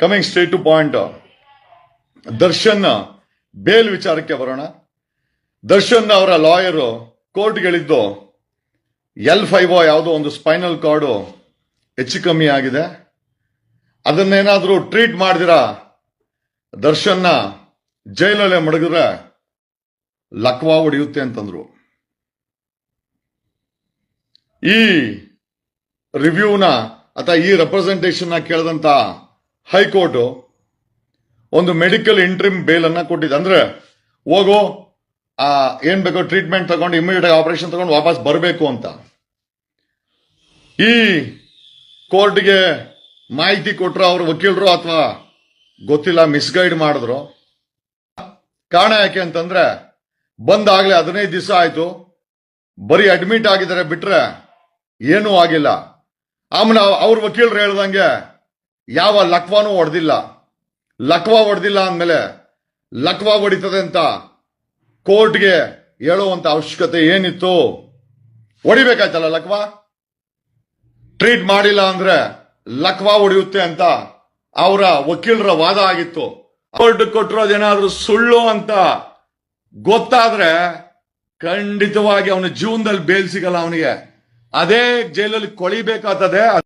Coming straight to point Darshan bail ವಿಚಾರಕ್ಕೆ ಬರೋಣ ದರ್ಶನ್ ಅವರ ಲಾಯರು ಕೋರ್ಟ್ಗಳಿದ್ದು ಎಲ್ ಫೈವೋ ಯಾವುದೋ ಒಂದು ಸ್ಪೈನಲ್ ಕಾರ್ಡು ಹೆಚ್ಚು ಕಮ್ಮಿ ಆಗಿದೆ. ಅದನ್ನೇನಾದರೂ ಟ್ರೀಟ್ ಮಾಡಿದಿರಾ? ದರ್ಶನ್ನ ಜೈಲಲ್ಲೇ ಮಡಗಿದ್ರೆ ಲಕ್ವಾ ಹೊಡೆಯುತ್ತೆ ಅಂತಂದ್ರು. ಈ ರಿವ್ಯೂನ ಅಥವಾ ಈ ರೆಪ್ರೆಸೆಂಟೇಷನ್ನ ಕೇಳಿದಂತ ಹೈಕೋರ್ಟ್ ಒಂದು ಮೆಡಿಕಲ್ ಇಂಟ್ರಿಮ್ ಬೇಲ್ ಅನ್ನ ಕೊಟ್ಟಿದೆ. ಅಂದ್ರೆ ಹೋಗೋ, ಆ, ಏನ್ ಬೇಕೋ ಟ್ರೀಟ್ಮೆಂಟ್ ತಗೊಂಡು ಇಮಿಡಿಯೇಟ್ ಆಗಿ ಆಪರೇಷನ್ ತಗೊಂಡು ವಾಪಸ್ ಬರಬೇಕು ಅಂತ. ಈ ಕೋರ್ಟ್ಗೆ ಮಾಹಿತಿ ಕೊಟ್ರು ಅವ್ರ ವಕೀಲರು ಅಥವಾ ಗೊತ್ತಿಲ್ಲ ಮಿಸ್ಗೈಡ್ ಮಾಡಿದ್ರು. ಕಾರಣ ಯಾಕೆ ಅಂತಂದ್ರೆ ಬಂದಾಗಲೇ ಹದಿನೈದು ದಿವಸ ಆಯ್ತು. ಬರೀ ಅಡ್ಮಿಟ್ ಆಗಿದ್ದಾರೆ ಬಿಟ್ರೆ ಏನೂ ಆಗಿಲ್ಲ. ಆಮೇಲೆ ಅವ್ರ ವಕೀಲರು ಹೇಳ್ದಂಗೆ ಯಾವ ಲಕ್ವಾನು ಹೊಡೆದಿಲ್ಲ ಲಕ್ವಾ ಹೊಡೆದಿಲ್ಲ ಅಂದಮೇಲೆ ಲಕ್ವಾ ಹೊಡಿತದೆ ಅಂತ ಕೋರ್ಟ್ಗೆ ಹೇಳುವಂತ ಅವಶ್ಯಕತೆ ಏನಿತ್ತು? ಹೊಡಿಬೇಕಾಯ್ತಲ್ಲ ಲಕ್ವಾ? ಟ್ರೀಟ್ ಮಾಡಿಲ್ಲ ಅಂದ್ರೆ ಲಕ್ವಾ ಹೊಡೆಯುತ್ತೆ ಅಂತ ಅವರ ವಕೀಲರ ವಾದ ಆಗಿತ್ತು. ಕೋರ್ಟ್ ಕೊಟ್ಟಿರೋದೇನಾದ್ರೂ ಸುಳ್ಳು ಅಂತ ಗೊತ್ತಾದ್ರೆ ಖಂಡಿತವಾಗಿ ಅವನ ಜೀವನದಲ್ಲಿ ಬೇಲ್ ಸಿಗಲ್ಲ ಅವನಿಗೆ. ಅದೇ ಜೈಲಲ್ಲಿ ಕೊಳಿಬೇಕಾಗ್ತದೆ.